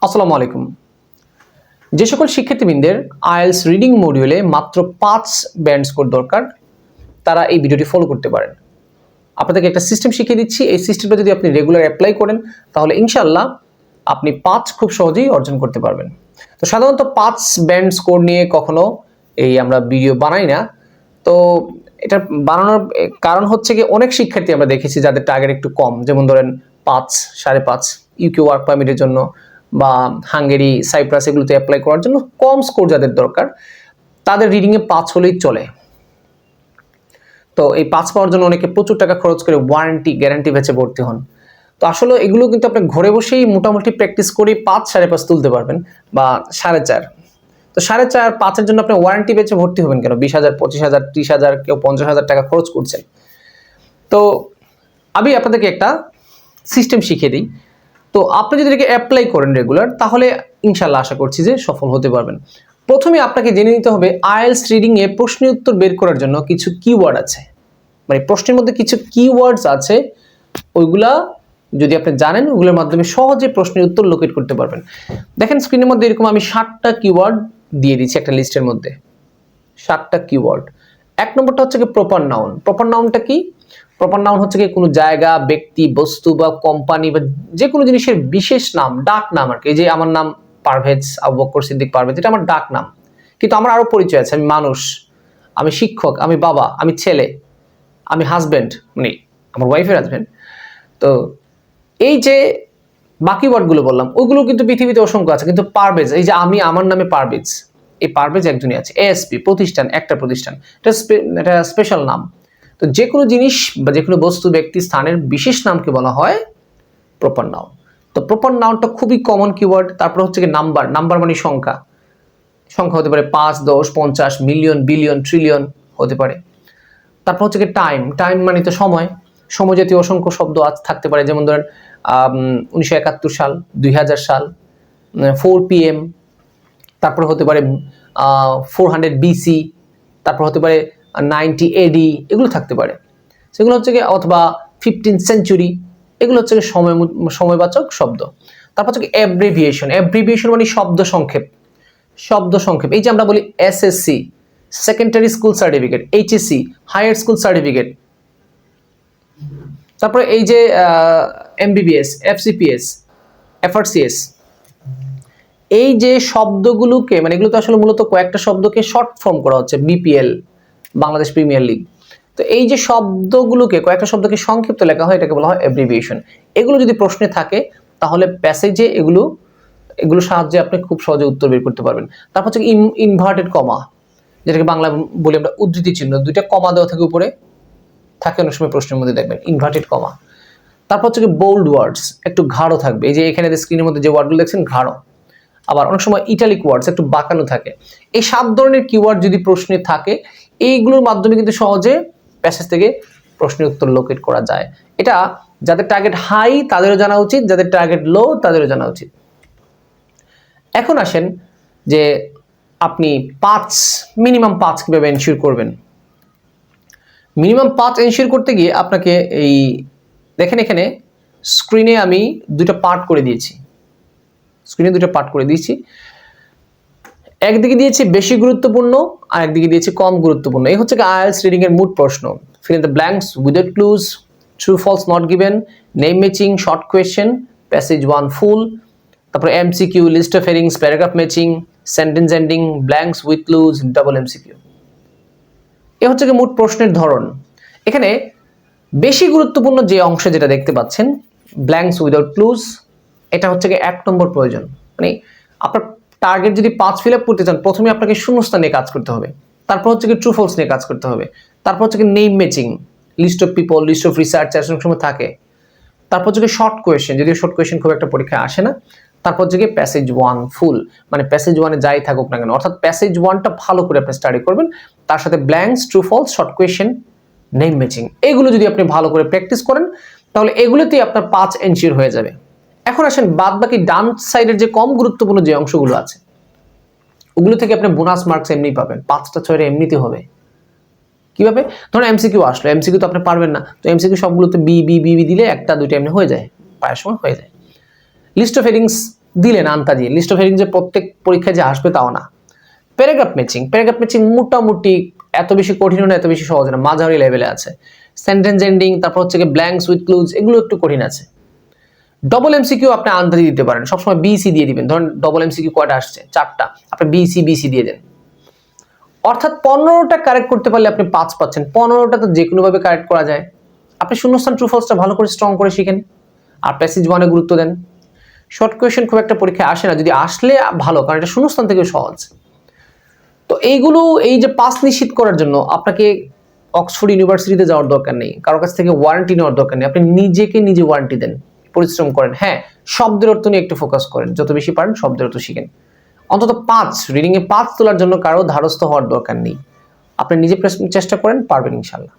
আসসালামু আলাইকুম। যে সকল শিক্ষার্থীবৃন্দের আইএলস রিডিং মডিউলে মাত্র পাঁচ ব্যান্ড স্কোর দরকার, তারা এই ভিডিওটি ফলো করতে পারেন। আপনাদেরকে একটা সিস্টেম শিখিয়ে দিচ্ছি, এই সিস্টেমটা যদি আপনি রেগুলার অ্যাপ্লাই করেন, তাহলে ইনশাল্লাহ আপনি পাঁচ খুব সহজেই অর্জন করতে পারবেন। তো সাধারণত পাঁচ ব্যান্ড স্কোর নিয়ে কখনো এই আমরা ভিডিও বানাই না। তো এটা বানানোর কারণ হচ্ছে কি অনেক শিক্ষার্থী আমরা দেখেছি যাদের টার্গেট একটু কম, যেমন ধরেন পাঁচ, সাড়ে পাঁচ ইউকে ওয়ার্ক পারমিটের জন্য বা হাঙ্গেরি, সাইপ্রাস এগুলোতে অ্যাপ্লাই করার জন্য কম স্কোর যাদের দরকার, তাদের রিডিংয়ে পাঁচ হলেই চলে। তো এই পাঁচ পাওয়ার জন্য অনেকে প্রচুর টাকা খরচ করে ওয়ারেন্টি গ্যারান্টি বেচে ভর্তি হন। তো আসলে এগুলো কিন্তু আপনি ঘরে বসেই মোটামুটি প্র্যাকটিস করে পাঁচ, সাড়ে পাঁচ তুলতে পারবেন বা সাড়ে চার। তো সাড়ে চার, পাঁচের জন্য আপনি ওয়ারেন্টি বেচে ভর্তি হবেন কেন? বিশ হাজার, পঁচিশ হাজার, ত্রিশ হাজার, কেউ পঞ্চাশ হাজার টাকা খরচ করছেন তো আমি আপনাদেরকে একটা সিস্টেম শিখিয়ে দিই। তো আপনি যদি এটাকে অ্যাপ্লাই করেন রেগুলার তাহলে ইনশাল্লাহ আশা করছি যে সফল হতে পারবেন। প্রথমে আপনাকে জেনে নিতে হবে আইএলস রিডিংয়ে প্রশ্নের উত্তর বের করার জন্য কিছু কিওয়ার্ড আছে। মানে প্রশ্নের মধ্যে কিছু কিওয়ার্ডস আছে, ওইগুলা যদি আপনি জানেন ওগুলোর মাধ্যমে সহজে প্রশ্নের উত্তর লোকেট করতে পারবেন। দেখেন স্ক্রিনের মধ্যে এরকম আমি ষাটটা কিওয়ার্ড দিয়ে দিচ্ছি একটা লিস্টের মধ্যে। সাতটা কিওয়ার্ড এক নম্বরটা হচ্ছে কি প্রপার নাউন প্রপার নাউনটা কি? প্রপার নাউন হচ্ছে কি কোনো জায়গা, ব্যক্তি, বস্তু বা কোম্পানি বা যে কোনো জিনিসের বিশেষ নাম, ডাক নাম আর কি। যে আমার নাম পারভেজ আবু বক্কর সিদ্দিক পারভেজ এটা আমার ডাক নাম। কিন্তু আমার আরও পরিচয় আছে, আমি মানুষ, আমি শিক্ষক, আমি বাবা, আমি ছেলে, আমি হাজব্যান্ড মানে আমার ওয়াইফের হাজব্যান্ড তো এই যে বাকি ওয়ার্ডগুলো বললাম ওইগুলো কিন্তু পৃথিবীতে অসংখ্য আছে। কিন্তু পারভেজ এই যে আমি, আমার নামে পারভেজ এই পারভেজ একজনই আছে। এএসপি প্রতিষ্ঠান, একটা প্রতিষ্ঠান। এটা স্পেশাল নাম। তো যে কোনো জিনিস বা যে কোনো বস্তু ব্যক্তি স্থানের বিশেষ নামকে বলা হয় প্রপার নাউন তো প্রপার নাউনটা খুবই কমন কিওয়ার্ড তারপর হচ্ছে কি নাম্বার নাম্বার মানে সংখ্যা। সংখ্যা হতে পারে পাঁচ, দশ, পঞ্চাশ মিলিয়ন বিলিয়ন ট্রিলিয়ন হতে পারে। তারপর হচ্ছে কি টাইম টাইম মানে তো সময়। সময় জাতীয় অসংখ্য শব্দ আজ থাকতে পারে, যেমন ধরেন উনিশশো একাত্তর সাল, দুই হাজার সাল ফোর পিএম তারপর হতে পারে ফোর হান্ড্রেড বিসি তারপর হতে পারে নাইনটি এডি এগুলো থাকতে পারে। সেগুলো হচ্ছে কি অথবা ফিফটিন সেঞ্চুরি এগুলো হচ্ছে কি সময় সময়বাচক শব্দ। তারপর হচ্ছে অ্যাব্রিভিয়েশন অ্যাব্রিভিয়েশন মানে শব্দ সংক্ষেপ। শব্দ সংক্ষেপ, এই যে আমরা বলি SSC secondary school certificate HSC higher school certificate তারপরে এই যে এমবিবিএস এফসিপিএস এফআরসিএস এই যে শব্দগুলোকে মানে এগুলো তো আসলে মূলত কয়েকটা শব্দকে শর্ট ফর্ম করা হচ্ছে বিপিএল বাংলাদেশ প্রিমিয়ার লিগ। তো এই যে শব্দগুলোকে, কয়েকটা শব্দকে সংক্ষিপ্ত লেখা হয়, এটাকে বলা হয় অ্যাব্রিভিয়েশন এগুলো যদি প্রশ্নে থাকে, তাহলে প্যাসেজে এগুলো এগুলো সাহায্যে আপনি খুব সহজে উত্তর বের করতে পারবেন। তারপর হচ্ছে ইনভার্টেড কমা যেটাকে বাংলা বলি আমরা উদ্ধৃতি চিহ্ন। দুইটা কমা দেওয়া থাকে উপরে, থাকে অনেক সময় প্রশ্নের মধ্যে দেখবেন ইনভার্টেড কমা তারপর হচ্ছে বোল্ড ওয়ার্ডস একটু ঘাড়ো থাকবে। এই যে এখানে স্ক্রিনের মধ্যে যে ওয়ার্ডগুলো দেখছেন ঘাড়ো আবার অনেক সময় ইটালিক ওয়ার্ডস একটু বাঁকানো থাকে। এই সাত ধরনের কিওয়ার্ড যদি প্রশ্নে থাকে এইগুলোর মাধ্যমে কিন্তু সহজে প্যাসেজ থেকে প্রশ্নের উত্তর লোকেট করা যায়। এটা যাদের টার্গেট হাই তাদেরও জানা উচিত, যাদের টার্গেট লো তাদেরও জানা উচিত। এখন আসেন যে আপনি পাঁচ মিনিমাম পাঁচ কীভাবে এনশিওর করবেন। মিনিমাম পাঁচ এনশিওর করতে গিয়ে আপনাকে এই, দেখেন এখানে স্ক্রিনে আমি দুটো পার্ট করে দিয়েছি। স্ক্রিনে দুটো পার্ট করে দিয়েছি। একদিকে দিয়েছি বেশি গুরুত্বপূর্ণ, আর একদিকে দিয়েছি কম গুরুত্বপূর্ণ। এই হচ্ছে আইএলস রিডিং এর মুড প্রশ্ন। Fill in the blanks without clues true false not given name matching short question passage one full তারপরে MCQ list of headings paragraph matching sentence ending blanks with clues double MCQ এ হচ্ছে কি মোট প্রশ্নের ধরন। এখানে বেশি গুরুত্বপূর্ণ যে অংশ যেটা দেখতে পাচ্ছেন ব্ল্যাঙ্কস উইদাউট ক্লুজ এটা হচ্ছে কি এক নম্বর প্রয়োজন। মানে আপনার টার্গেট যদি পাঁচ ফিল আপ করতে চান, প্রথমে আপনাকে শূন্যস্থান নিয়ে কাজ করতে হবে। তারপর হচ্ছে কি ট্রু ফলস নিয়ে কাজ করতে হবে। তারপর হচ্ছে কি name matching list of people list of research অনেক সময় থাকে। তারপর হচ্ছে শর্ট কোয়েশ্চেন যদিও শর্ট কোয়েশ্চেন খুব একটা পরীক্ষায় আসে না। তারপর হচ্ছে কি প্যাসেজ ওয়ান ফুল মানে প্যাসেজ ওয়ানে যাই থাকুক না কেন, অর্থাৎ প্যাসেজ ওয়ানটা ভালো করে আপনি স্টাডি করবেন। তার সাথে blanks true false short question name matching এগুলো যদি আপনি ভালো করে প্র্যাকটিস করেন, তাহলে এগুলোতেই আপনার পাঁচ এনশিওর হয়ে যাবে। এখন আসেন বাদ বাকি ডান সাইডের যে কম গুরুত্বপূর্ণ যে অংশগুলো আছে, ওগুলো থেকে আপনি বোনাস মার্কস এমনি পাবেন। পাঁচটা, ছয়টা এমনিতে হবে। কীভাবে? ধরুন এমসিকিউ আসলো এমসিকিউ তো আপনি পারবেন না। তো এমসিকিউ সবগুলোতে বি বি বি বি দিলে একটা, দুইটা এমনি হয়ে যায় প্রায় সময় হয়ে যায়। লিস্ট অফ হেডিংস দিলেন আনতা দিয়ে লিস্ট অফ হেডিং যে প্রত্যেক পরীক্ষায় যে আসবে তাও না। প্যারাগ্রাফ ম্যাচিং প্যারাগ্রাফ ম্যাচিং মোটামুটি এত বেশি কঠিন না, এত বেশি সহজ না। মাঝারি লেভেলে আছে। সেন্টেন্স এন্ডিং তারপর হচ্ছে ব্ল্যাঙ্কস উইথ ক্লুজ এগুলো একটু কঠিন আছে। ডবল এমসিকিউ আপনি আন্দাজি দিতে পারেন। সবসময় বিসি দিয়ে দিবেন। ধরুন ডবল এমসিকিউ কয়টা আসছে? চারটা। আপনি বিসি বিসি দিয়ে দেন। অর্থাৎ পনেরোটা কারেক্ট করতে পারলে আপনি পাঁচ পাচ্ছেন। পনেরোটা তো যে কোনোভাবে কারেক্ট করা যায়। আপনি শূন্যস্থান ট্রু ফলসটা ভালো করে স্ট্রং করে শিখেন। আর প্যাসেজ ওয়ানে গুরুত্ব দেন। শর্ট কোয়েশন খুব একটা পরীক্ষায় আসে না। যদি আসলে ভালো, কারণ এটা শূন্যস্থান থেকে সহজ। তো এইগুলো, এই যে পাস নিশ্চিত করার জন্য আপনাকে অক্সফোর্ড ইউনিভার্সিটিতে যাওয়ার দরকার নেই। কারোর কাছ থেকে ওয়ারেন্টি নেওয়ার দরকার নেই। আপনি নিজেকে নিজে ওয়ারেন্টি দেন। পরিশ্রম করেন। হ্যাঁ শব্দের অর্থ নিয়ে একটু ফোকাস করেন। যত বেশি পারেন, শব্দের অর্থ শিখেন। অন্তত পাঁচ রিডিংয়ে পাঁচ তোলার জন্য কারও ধারস্থ হওয়ার দরকার নেই। আপনি নিজে চেষ্টা করেন, পারবেন ইনশাল্লাহ।